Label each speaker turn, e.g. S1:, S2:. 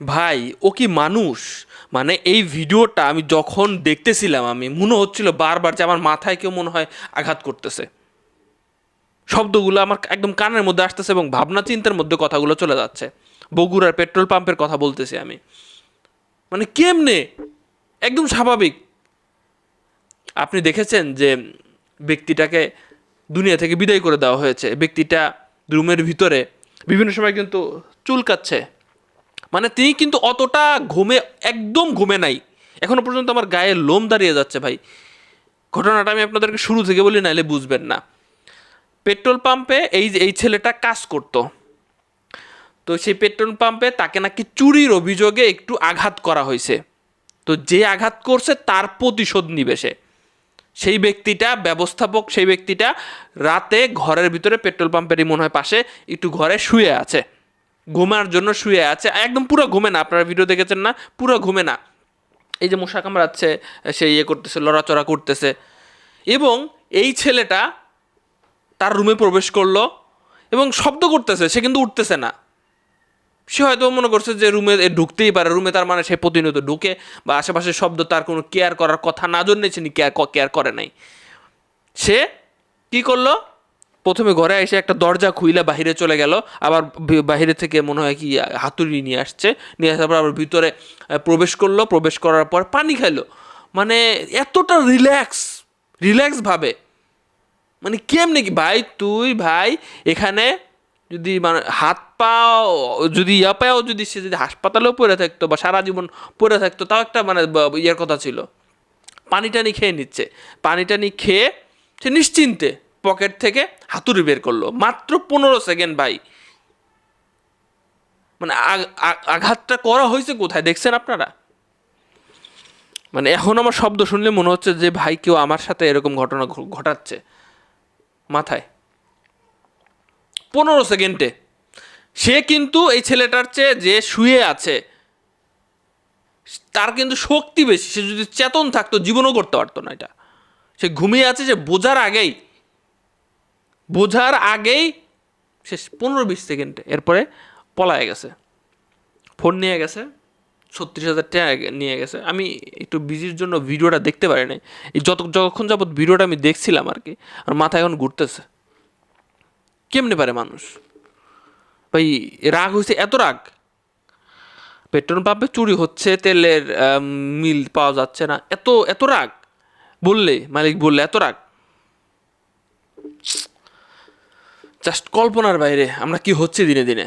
S1: ভাই, ও কি মানুষ? মানে এই ভিডিওটা আমি যখন দেখতেছিলাম আমি, মনে হচ্ছিল বারবার যে আমার মাথায় কেউ মনে হয় আঘাত করতেছে। শব্দগুলো আমার একদম কানের মধ্যে আসতেছে এবং ভাবনা চিন্তার মধ্যে কথাগুলো চলে যাচ্ছে। বগুড়ার পেট্রোল পাম্পের কথা বলতেছি আমি। মানে কেমনে? একদম স্বাভাবিক। আপনি দেখেছেন যে ব্যক্তিটাকে দুনিয়া থেকে বিদায় করে দেওয়া হয়েছে। ব্যক্তিটা রুমের ভিতরে বিভিন্ন সময় কিন্তু চুলকাচ্ছে। মানে তিনি কিন্তু অতটা ঘুমে, একদম ঘুমে নাই। এখনও পর্যন্ত আমার গায়ে লোম দাঁড়িয়ে যাচ্ছে ভাই। ঘটনাটা আমি আপনাদেরকে শুরু থেকে বলি নাইলে বুঝবেন না। পেট্রোল পাম্পে এই এই ছেলেটা কাজ করতো। তো সেই পেট্রোল পাম্পে তাকে নাকি চুরির অভিযোগে একটু আঘাত করা হয়েছে। তো যে আঘাত করছে, তার প্রতিশোধ নিবে সে। সেই ব্যক্তিটা, ব্যবস্থাপক সেই ব্যক্তিটা রাতে ঘরের ভিতরে পেট্রোল পাম্পেরই মনে হয় পাশে একটু ঘরে শুয়ে আছে। ঘুমার জন্য শুয়ে আছে। একদম পুরো ঘুমে না, আপনারা ভিডিও দেখেছেন না? পুরো ঘুমে না। এই যে মশা কামড়াচ্ছে সে ইয়ে করতেছে, লড়াচড়া করতেছে। এবং এই ছেলেটা তার রুমে প্রবেশ করল এবং শব্দ করতেছে, সে কিন্তু উঠতেছে না। সে হয়তো মনে করছে যে রুমে ঢুকতেই পারে রুমে তার মানে সে প্রতিনিয়ত ঢুকে বা আশেপাশের শব্দ তার কোনো কেয়ার করার কথা না জন্যে সে কেয়ার কেয়ার করে নাই। সে কি করল? প্রথমে ঘরে এসে একটা দরজা খুইলে বাহিরে চলে গেল। আবার বাহিরে থেকে মনে হয় কি, হাতুড়ি নিয়ে আসছে। নিয়ে আসার পর আবার ভিতরে প্রবেশ করল। প্রবেশ করার পর পানি খাইলো। মানে এতটা রিল্যাক্স রিল্যাক্স ভাবে। মানে কেমনি কি, ভাই তুই, ভাই, এখানে যদি মানে হাত পাও, যদি ইয়া পাও, যদি সে যদি হাসপাতালেও পড়ে থাকতো বা সারা জীবন পড়ে থাকতো, তাও একটা মানে ইয়ের কথা ছিল। পানি টানি খেয়ে নিচ্ছে। পানি টানি খেয়ে সে নিশ্চিন্তে পকেট থেকে হাতুড়ি বের করল। মাত্র পনেরো সেকেন্ড ভাই। মানে আঘাতটা করা হয়েছে কোথায় দেখছেন আপনারা? মানে এখন আমার শব্দ শুনলে মনে হচ্ছে যে ভাই কেউ আমার সাথে এরকম ঘটনা ঘটাচ্ছে মাথায়। পনেরো সেকেন্ডে। সে কিন্তু এই ছেলেটার চেয়ে যে শুয়ে আছে, তার কিন্তু শক্তি বেশি। সে যদি চেতন থাকতো, জীবনও করতে পারতো না এটা। সে ঘুমিয়ে আছে যে বোঝার আগেই বোঝার আগেই শেষ পনেরো বিশ সেকেন্ডে এরপরে পলায় গেছে। ফোন নিয়ে গেছে, ছত্রিশ হাজার টাকা নিয়ে গেছে। আমি একটু বিজির জন্য ভিডিওটা দেখতে পারি নাই। এই যত, যতক্ষণ যাবত ভিডিওটা আমি দেখছিলাম আর কি, আর মাথা এখন ঘুরতেছে। কেমনে পারে মানুষ? ভাই, রাগ হয়েছে এত রাগ? পেট্রোল পাম্পে চুরি হচ্ছে, তেলের মিল পাওয়া যাচ্ছে না। এত এত রাগ? বললে, মালিক বললে, এত রাগ? জাস্ট কল্পনার বাইরে আমরা কি হচ্ছে দিনে দিনে?